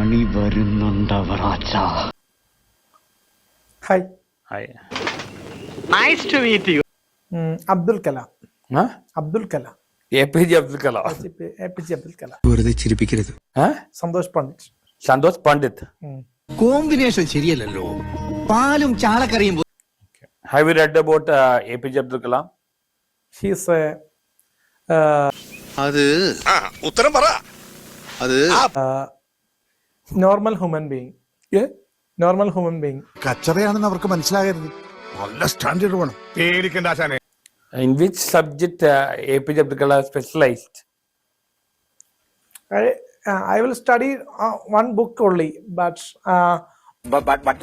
പണി വരുന്നുണ്ടവറാച്ച hi hi nice to meet you Abdul Kalam. Abdul Kalam. A P J Abdul Kalam. A P J Abdul Kalam. വെറുതെ ചിരിപ്പിക്കരുത്. Santhosh Pandit. Santhosh Pandit. Combination ശരിയല്ലല്ലോ. പാലും ചാളക്കറിയും have you read about A P J Abdul Kalam he's a അത് ഉത്തരം പറ. അത് normal human being normal human being കച്ചറയാണെന്ന് അവർക്ക് മനസ്സിലാകരുത്. നല്ല സ്റ്റാൻഡേർഡ് വേണം. പേടിക്കണ്ട ആശാനെ. In which subject A P J Abdul Kalam specialised I will study one book only but but but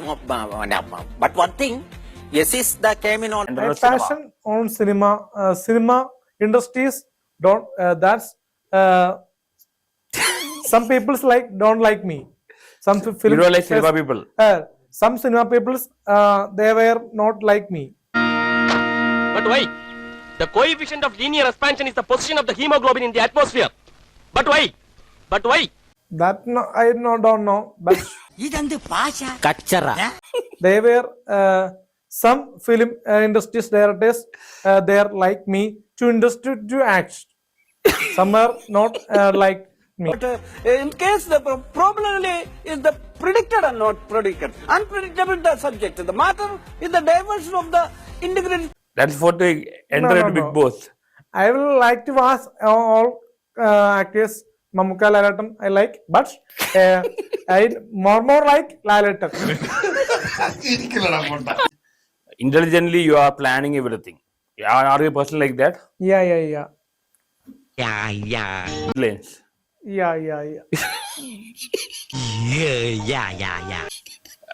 but one thing yes is the came in on fashion on cinema cinema industries don't that's some peoples like don't like me Some fi- film. You don't like cinema people? Uh, some cinema people's uh, they were not like me. But why? The coefficient of linear expansion is the position of the hemoglobin in the atmosphere. But why? But why? That no, I no, don't know, but Kachara. they were uh, some film uh, industries directors uh, they are like me to industry to act some are not uh, like me But uh, in case the pro- probability is the predicted and not predicted. Unpredictable the subject. The matter is the diversion of the integrity. That's what they enter no, no, Big no. Boss. I will like to ask all uh, actors Mamukka Lalatam I like, but uh, I more more like Lalatam. Intelligently, you are planning everything. Are, are you a person like that? Yeah, yeah, yeah. Yeah, yeah. Lens. Yeah, yeah, yeah. Yeah, yeah, yeah,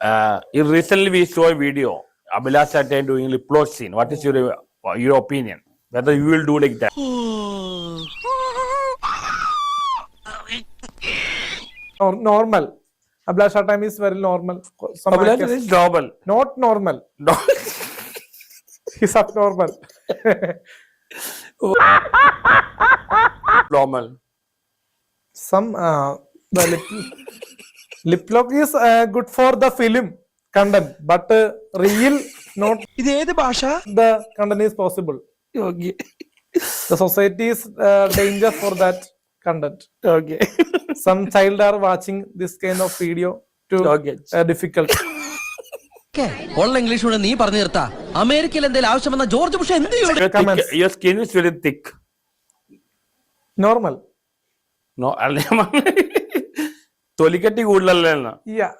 uh, recently we saw a video Abhilash Satin doing lip lock scene. What is your uh, your opinion? Whether you will do like that? normal Abhilash time is very normal some Abhilash is normal. not normal No. he's abnormal normal. some uh, the lip, lip lock is uh, good for the film content but uh, real not ഇത് ഏത് ഭാഷ the content is possible Okay. the society is uh, danger for that content Okay. some child are watching this kind of video to uh, difficult ഉള്ള English കൂടെ നീ പറഞ്ഞു നിർത്താ അമേരിക്കയിൽ എന്തെങ്കിലും ആവശ്യം വന്ന ജോർജ് ബുഷ് എന്ത് your skin is very thick. normal No, അല്ല തൊലിക്കട്ടി കൂടുതലല്ലേ എന്നാ?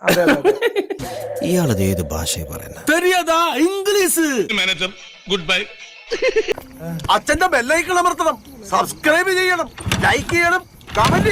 അതെ അതെ അതെ. ഇയാളത് ഏത് ഭാഷയെ പറയുന്നത് തെരിയതാ ഇംഗ്ലീഷ്. Manager good bye. അച്ഛന്റെ ബെല്ലൈക്കൾ അമർത്തണം. സബ്സ്ക്രൈബ് ചെയ്യണം. ലൈക്ക് ചെയ്യണം. കമന്റ്